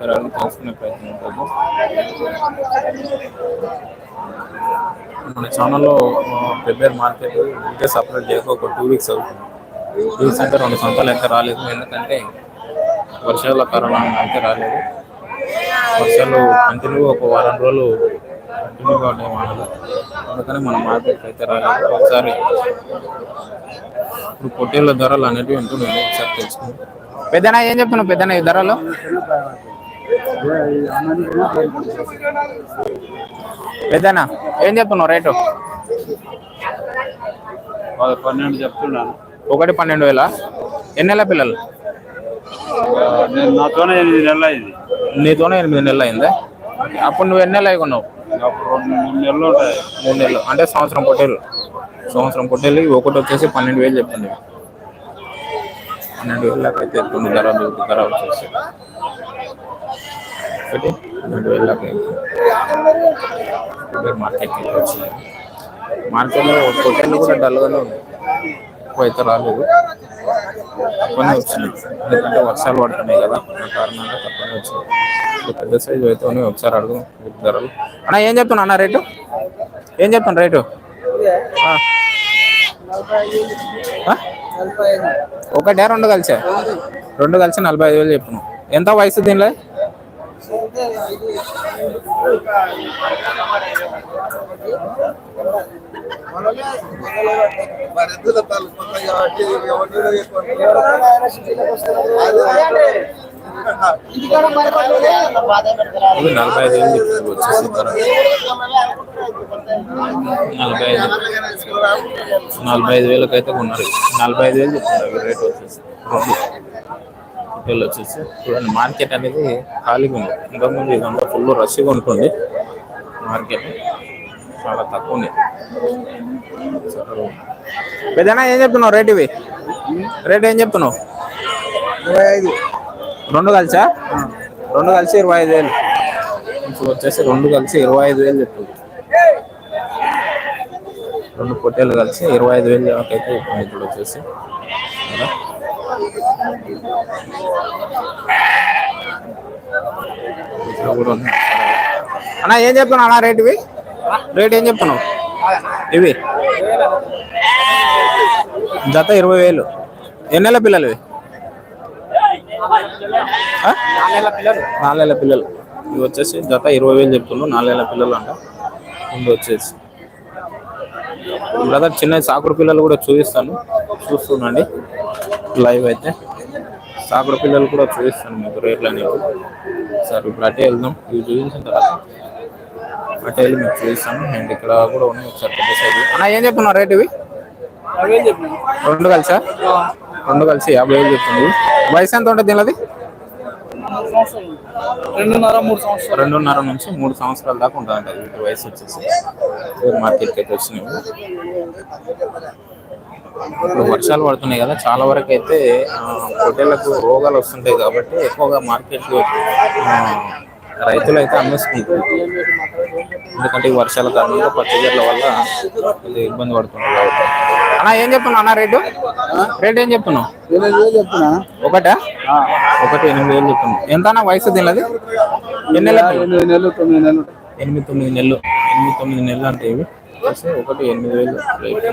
వివరాలు తెలుసుకునే ప్రయత్నం చేద్దాం. మన ఛానల్లో ప్రిపేర్ మార్కెట్ ఇంకే సపరేట్ చేయక ఒక టూ వీక్స్ అవుతుంది. టూ వీక్స్ అంటే రెండు సంవత్సరాలు అయితే రాలేదు ఎందుకంటే వర్షాల కారణంగా అయితే రాలేదు. వర్షాలు కంటిన్యూ ఒక వారం రోజులు కంటిన్యూగా ఉన్నాయి వానలు అందుకని మన మార్కెట్ అయితే రాలేదు. ఒకసారి ఇప్పుడు పొట్టేళ్ళ ధరలు అనేటివి ఉంటున్నాయి ఒకసారి తెలుసుకుందాం. పెద్దనా ఏం చెప్తున్నావు? పెద్దనా ఈ ధరలు? పెద్దనా? ఏం చెప్తున్నావు రేటు? పన్నెండు చెప్తున్నాను. ఒకటి పన్నెండు వేల? ఎన్ని నెలల పిల్లలు? నాతోనే ఎనిమిది నెలలు అయింది. నీతోనే ఎనిమిది నెలలు అయిందా? అప్పుడు నువ్వు ఎన్ని నెలలు అయి కొన్నావు? మూడు నెలలు ఉంటాయి. మూడు నెలలు. అంటే సంవత్సరం పొట్టేలు. సంవత్సరం పొట్టేలు ఒకటి వచ్చేసి పన్నెండు వేలు చెప్పింది. పన్నెండు వేలు దాకా అయితే కొన్ని ధర ధర వచ్చేసి ఒకటి రెండు వేల మార్కెట్కి వచ్చి మార్కెట్లో పొట్టేలు కూడా డల్గానే ఉన్నాయి ఎక్కువ అయితే రాలేదు. తక్కువనే వచ్చినాయి. ఎందుకంటే వర్షాలు పడుతున్నాయి కదా ఆ కారణంగా తక్కువనే వచ్చినాయి పెద్ద సైజు అయితే ఉన్నాయి. ఒకసారి అడుగు ధరలు. అన్న ఏం చెప్తున్నా అన్న రేటు? ఏం చెప్తాను రేటు? ఆ? ఒకటే రెండు కలిసా? రెండు కలిసి నలభై ఐదు వేలు చెప్పును ఎంత వయసు దీనిలో? నలభై ఐదు వేలు వచ్చేసి నలభై ఐదు. నలభై ఐదు వేలకు అయితే కొన్నారు. నలభై ఐదు వేలు చెప్తున్నారు రేట్ వచ్చేసి. హోటల్ వచ్చేసి చూడండి మార్కెట్ అనేది ఖాళీగా ఉంది. ఇంతకుముందు ఇదంతా ఫుల్ రష్గా ఉంటుంది. మార్కెట్ చాలా తక్కువ ఉంది. పెద్దనా ఏం చెప్తున్నావు? రేట్ ఇవి. రేట్ ఏం చెప్తున్నావు? ఇరవై ఐదు. రెండు కలిసా? రెండు కలిసి ఇరవై ఐదు వేలు. ఇప్పుడు వచ్చేసి రెండు కలిసి ఇరవై ఐదు వేలు చెప్తుంది రెండు పొట్టేలు కలిసి ఇరవై ఐదు వేలు అయితే ఇప్పుడు వచ్చేసి కదా? ఇక్కడ కూడా ఉంది అన్న ఏం చెప్తున్నావు అన్న రేట్ ఇవి? రేట్ ఏం చెప్తున్నావు? ఇవి? జత ఇరవై వేలు. ఎన్ని నెలల పిల్లలు ఇవి? నాలుగేళ్ళ పిల్లలు. ఇవి వచ్చేసి జత ఇరవై వేలు చెప్తున్నావు నాలుగేళ్ళ పిల్లలు అంట. ముందు వచ్చేసి. బ్రదర్ చిన్న సాకుడు పిల్లలు కూడా చూపిస్తాను. చూస్తుండండి లైవ్ అయితే. సాకుడు పిల్లలు కూడా చూపిస్తాను మీకు రేట్లు అనేవి. సార్ ఇప్పుడు అటే వెళ్దాం. ఇవి చూపించిన తర్వాత అటే వెళ్ళి మీకు చూపిస్తాను అండ్ ఇక్కడ కూడా ఉన్నాయి ఒకసారి పెద్ద సైజు అన్న ఏం చెప్తున్నావు రేట్ ఇవి? రెండు కలిసా? రెండు కలిసి యాభై వేలు చెప్తుంది. వయసు ఎంత ఉంటుంది దీనిది రెండున్నర మూడు సంవత్సరాలు. రెండున్నర నుంచి మూడు సంవత్సరాల దాకా ఉంటుందంట వీటి వయసు వచ్చేసి. మార్కెట్కి అయితే వచ్చినాయి. ఇప్పుడు వర్షాలు పడుతున్నాయి కదా చాలా వరకు అయితే పొట్టేళ్ళకు రోగాలు వస్తుంటాయి కాబట్టి ఎక్కువగా మార్కెట్ రైతులు అయితే అమ్మేసుకుంటారు. ఎందుకంటే ఈ వర్షాల కారణంగా పచ్చగడ్ల వల్ల కొద్దిగా ఇబ్బంది కాబట్టి. అన్న ఏం చెప్తున్నావు అన్న రేటు? రేట్ ఏం చెప్తున్నావు? చెప్తున్నా. ఒకటా? ఒకటి ఎనిమిది వేలు చెప్తున్నావు ఎంత అన్న వయసు దీనిది? ఎన్ని నెలల? ఎనిమిది తొమ్మిది నెలలు. ఎనిమిది తొమ్మిది నెలలు. ఎనిమిది తొమ్మిది నెలలు అంటే ఇవి వచ్చేసి ఒకటి ఎనిమిది వేలు రేట్.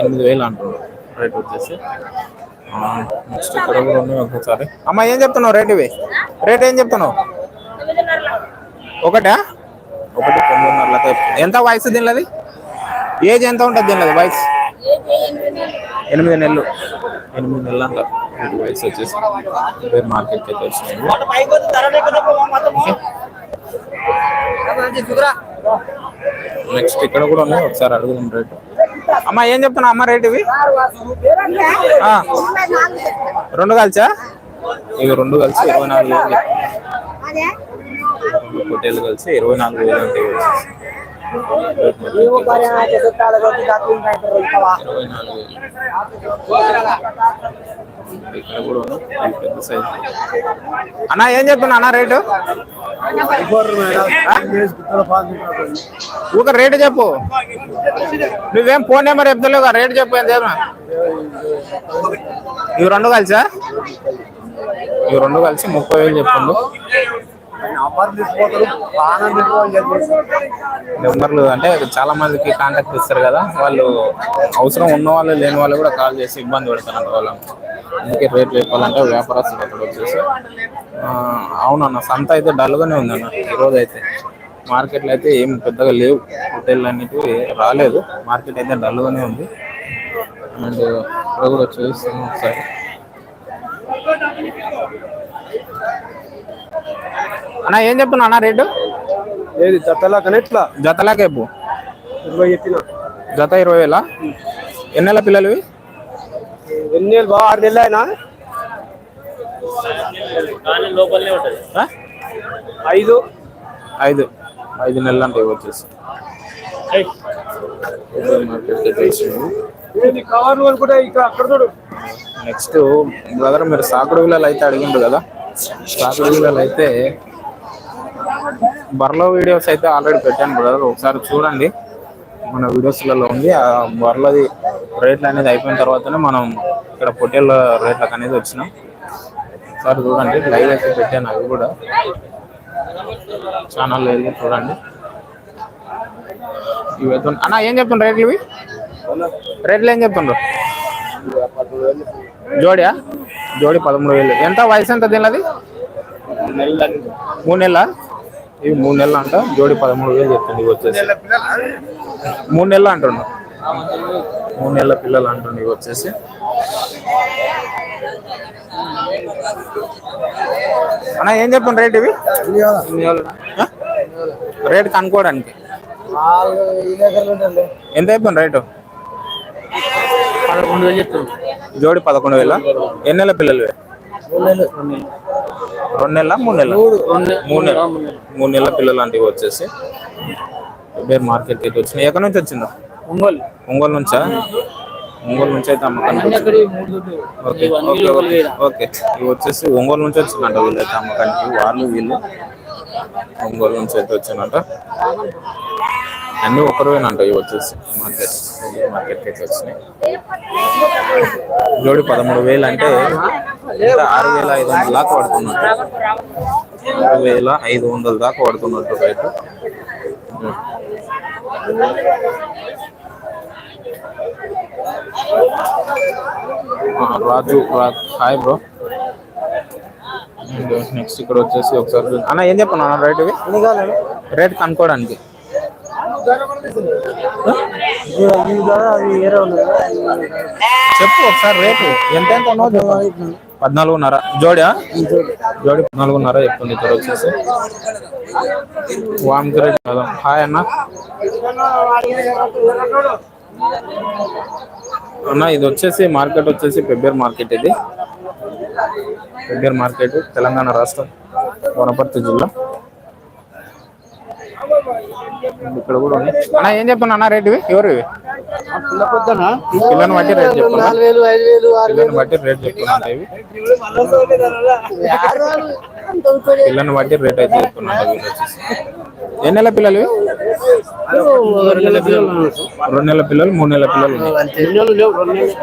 ఎనిమిది వేలు అంటున్నారు. రేట్ వచ్చేసి. నెక్స్ట్ ఇక్కడ కూడా ఉన్నాయి ఒకసారి అమ్మ ఏం చెప్తున్నావు రేట్ ఇవి? రేట్ ఏం చెప్తున్నావు? ఒకటా? ఒకటి తొమ్మిదిన్నర ఎంత వయసు దీనిది ఏజ్ ఎంత ఉంటుంది దీనిది వయసు? ఎనిమిది నెలలు. ఎనిమిది నెలలు అంట. వీటి వయసు వచ్చేసి మార్కెట్కి అయితే వచ్చినాయి నెక్స్ట్ ఇక్కడ కూడా ఉన్నాయి ఒకసారి అడుగుదాం రేటు. అమ్మా ఏం చెప్తున్నా అమ్మ రేట్ ఇవి? రెండు కలిసా? ఇవి రెండు కలిసి ఇరవై నాలుగు వేలు. పొట్టేళ్ళు కలిసి ఇరవై నాలుగు వేలు అంటే ఇరవై నాలుగు వేలు. ఇక్కడ కూడా పెద్ద సైజ్ అన్న ఏం చెప్తున్నా? అన్న రేటు? ఊక రేటు చెప్పు. నువ్వేం ఫోన్ నెంబర్ చెప్తలేవు రేటు చెప్పు ఏం చెప్పిన ఇవి రెండు కలిసా? ఇవి రెండు కలిసి ముప్పై వేలు చెప్తుండ్రు నెంబర్లు అంటే చాలా మందికి కాంటాక్ట్ ఇస్తారు కదా వాళ్ళు అవసరం ఉన్న వాళ్ళు లేని వాళ్ళు కూడా కాల్ చేసి ఇబ్బంది పెడతారు వాళ్ళని. అందుకే రేట్లు చెప్పాలంటే వ్యాపారస్తులు అక్కడ వచ్చేసి అవునన్న సంత అయితే డల్గానే ఉందన్న ఈరోజు అయితే మార్కెట్లో అయితే ఏం పెద్దగా లేవు హోటల్ అనేటివి రాలేదు మార్కెట్ అయితే డల్గానే ఉంది. అండ్ ఇక్కడ కూడా చూస్తాను ఒకసారి. అన్న ఏం చెప్తున్నా అన్న రేటు? ఏది తట్టలా కనెట్లా జతలాకేపు ఇరవై జత ఇరవై వేల? ఎన్ని నెలల పిల్లలు? ఎన్ని నెలలు బాగా ఆరు నెలలు అయినా? ఐదు? ఐదు. ఐదు నెలలు అంటే వచ్చేసి నెక్స్ట్ బ్రదర్ మీరు సాకుడు విల్లలు అయితే అడిగిండ్రు కదా? సాకుడు విల్లలు అయితే బర్లో వీడియోస్ అయితే ఆల్రెడీ పెట్టాను బ్రదర్ ఒకసారి చూడండి. మన వీడియోస్లలో ఉంది. ఆ బర్రెలది రేట్లు అనేది అయిపోయిన తర్వాతనే మనం ఇక్కడ పొట్టేళ్ళ రేట్లకు అనేది వచ్చినాం. సార్ చూడండి లైవ్ అయితే పెట్టాను అవి కూడా. ఛానల్లో వెళ్ళి చూడండి. ఇవి అయితే అన్న ఏం చెప్తుండ్రు రేట్లు ఇవి? రేట్లు ఏం చెప్తుండ్రు? జోడియా? జోడి పదమూడు వేలు. ఎంత? వయసు ఎంత దీనిది మూడు నెలల? ఇవి మూడు నెలలు అంట జోడి పదమూడు వేలు చెప్తుంది ఇవి వచ్చేసి. మూడు నెలలు అంటుండు. మూడు నెలల పిల్లలు అంటుండు ఇవి వచ్చేసి. అన్న ఏం చెప్పండి రేట్ ఇవి? రేట్ కనుక్కోవడానికి. ఎంత చెప్పండి రేటు? పదకొండు వేలు చెప్తాను జోడి పదకొండు వేల? ఎన్ని నెలల పిల్లలు? రెండు నెలల? మూడు నెలల? మూడు నెలల మూడు నెలల. పిల్లలు లాంటివి వచ్చేసి బేర్ మార్కెట్ అయితే వచ్చినాయి. ఎక్కడి నుంచి వచ్చిందో? ఒంగోలు. ఒంగోలు నుంచా? ఒంగోలు నుంచి అయితే అమ్మకానికి. ఓకే ఇవి వచ్చేసి ఒంగోలు నుంచి వచ్చిందంట వీళ్ళు అయితే అమ్మకానికి. వాళ్ళు వీళ్ళు ఒంగోలు నుంచి అయితే వచ్చిందంట. అన్ని ఒకరువేనంట ఇవి వచ్చేసి మార్కెట్. మార్కెట్ అయితే వచ్చినాయి జోడి పదమూడు వేలు అంటే ఆరు వేల ఐదు వందల దాకా పడుతున్నట్టు. ఆరు వేల ఐదు వందల దాకా పడుతున్నట్టు రైతు రాజు హాయ్ బ్రో. నెక్స్ట్ ఇక్కడ వచ్చేసి ఒకసారి అన్న ఏం చెప్పను? రేట్ ఇవి? రేట్ కనుక్కోవడానికి. చెప్పు ఒకసారి రేపు ఎంత ఎంత ఉన్నావు పద్నాలుగున్నర. జోడా జోడి పద్నాలుగున్నర చెప్తుంది ఇక్కడ వచ్చేసి. వామికి రేట్ కదా. హాయ్ అన్న. అన్న ఇది వచ్చేసి మార్కెట్ వచ్చేసి పెబ్బేర్ మార్కెట్ ఇది. పెబ్బేర్ మార్కెట్ తెలంగాణ రాష్ట్రం వనపర్తి జిల్లా. ఇక్కడ కూడా ఉన్నాయి. అన్న ఏం చెప్తున్నా అన్న రేట్ ఇవి ఎవరు ఇవి పిల్లని బట్టి రేట్ చెప్తున్నా పిల్లని బట్టి రేట్ చెప్తున్నా ఇవి పిల్లని బట్టి రేట్ అయితే చెప్తున్నా ఎన్ని నెలల పిల్లలు? రెండు నెలల పిల్లలు మూడు నెలల పిల్లలు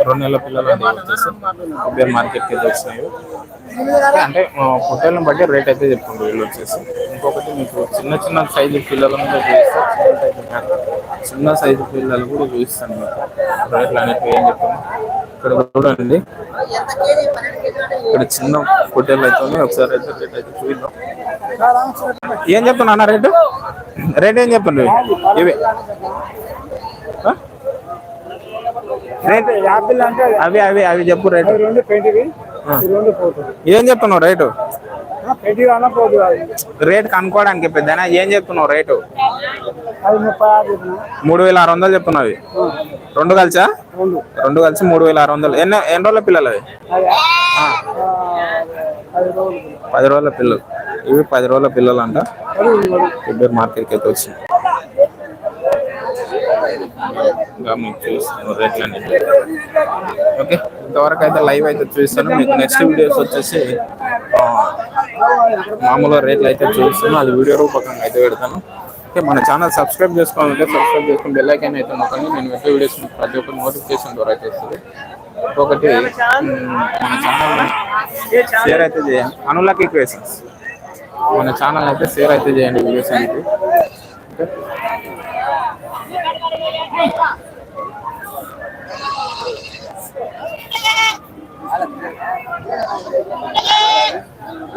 రెండు నెలల పిల్లలు అంటే వచ్చేసి ఉబేర్ మార్కెట్కి అయితే వచ్చినాయి. అంటే పొట్టేళ్ళని బట్టి రేట్ అయితే చెప్తుంది వీళ్ళు వచ్చేసి. ఇంకొకటి మీకు చిన్న చిన్న సైజు పిల్లల మీద చూపిస్తే. చిన్న సైజు పిల్లలు కూడా చూపిస్తాను. మీకు రేట్లు అనేవి ఏం చెప్తాను ఇక్కడ చూడండి ఇక్కడ చిన్న పొట్టేళ్ళు అయితే. ఒకసారి అయితే రేట్ అయితే చూద్దాం ఏం చెప్తున్నా అన్న రేటు రేట్ ఏం చెప్పండి ఇవి? రేట్ అవి అవి అవి చెప్పు రేటు ఏం చెప్తున్నావు రేటు రేట్ కనుక్కోవడానికి పెద్దనా? ఏం చెప్తున్నావు రేటు మూడు వేల ఆరు వందలు చెప్తున్నావు. రెండు కలిసా? రెండు. కలిసి మూడు వేల ఆరు వందలు. ఎన్ని ఎన్ని రోజుల పిల్లలు అవి? పది రోజుల పిల్లలు. ఇవి పది రోజుల పిల్లలు అంట ఇద్దరు మార్కెట్కి అయితే వచ్చింది అన్ని ఓకే? ఇంతవరకు అయితే లైవ్ అయితే చూస్తాను మీకు నెక్స్ట్ వీడియోస్ వచ్చేసి మామూలుగా రేట్లు అయితే చూస్తాను అది వీడియో రూపకంగా అయితే పెడతాను. ఓకే మన ఛానల్ సబ్స్క్రైబ్ చేసుకోవాలంటే సబ్స్క్రైబ్ చేసుకుని బెల్ ఐకాన్ అయితే నొక్కండి. నేను పెట్టే వీడియోస్ ప్రతి ఒక్కరు నోటిఫికేషన్ ద్వారా చేస్తుంది ఒకటి మన ఛానల్ షేర్ అయితే చేయండి. అనులకి క్వేషన్స్ మన ఛానల్ అయితే షేర్ అయితే చేయండి వీడియోస్ అనేది